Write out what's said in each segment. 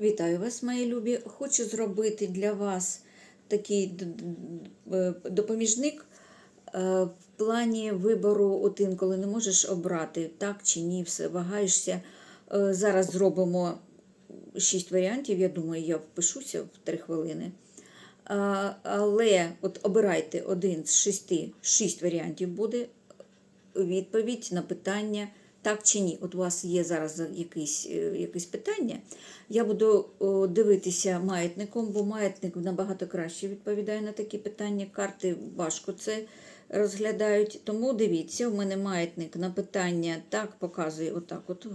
Вітаю вас, мої любі. Хочу зробити для вас такий д- допоміжник е, в плані вибору, от інколи не можеш обрати, так чи ні, все вагаєшся. Е, Зараз зробимо шість варіантів. Я думаю, я впишуся в три хвилини. Але от обирайте один з шести, шість варіантів буде відповідь на питання так чи ні. От у вас є зараз якесь, е, якесь питання. Я буду дивитися маятником, бо маятник набагато краще відповідає на такі питання. Карти важко це розглядають. Тому дивіться, у мене маятник на питання так показує отак, от,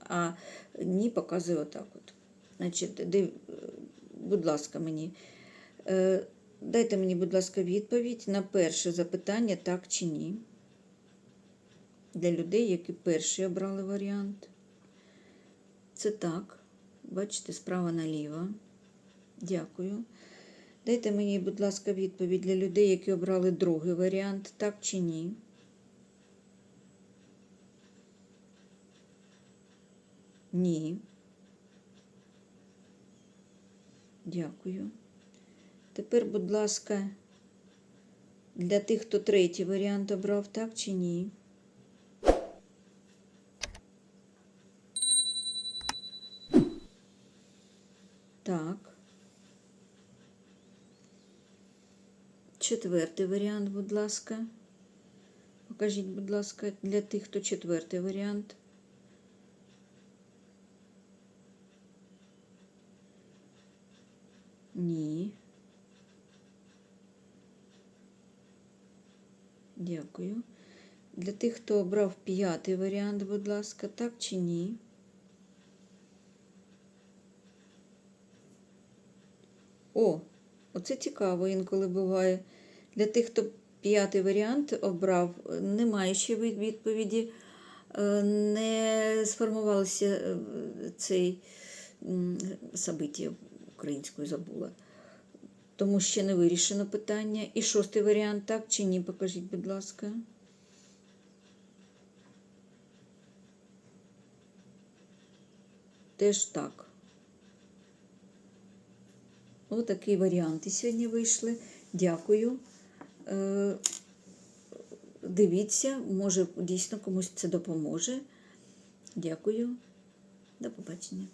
а ні показує отак. От. Значить, див... будь ласка, мені. Е, Дайте мені, будь ласка, відповідь на перше запитання так чи ні для людей, які перші обрали варіант. Це так. Бачите, справа наліво. Дякую. Дайте мені, будь ласка, відповідь для людей, які обрали другий варіант, так чи ні. Ні. Дякую. Тепер, будь ласка, для тих, хто третій варіант обрав, так чи ні. Так. Четвертий варіант, будь ласка. Покажіть, будь ласка, для тих, хто четвертий варіант. Ні. Дякую. Для тих, хто обрав п'ятий варіант, будь ласка, так чи ні? О, оце цікаво інколи буває. Для тих, хто п'ятий варіант обрав, немає ще відповіді, е, не сформувалося е, цей собиття українською забула. Тому ще не вирішено питання. І шостий варіант, так чи ні? Покажіть, будь ласка. Теж так. Отакі варіанти сьогодні вийшли. Дякую. Е, Дивіться, може, дійсно комусь це допоможе. Дякую. До побачення.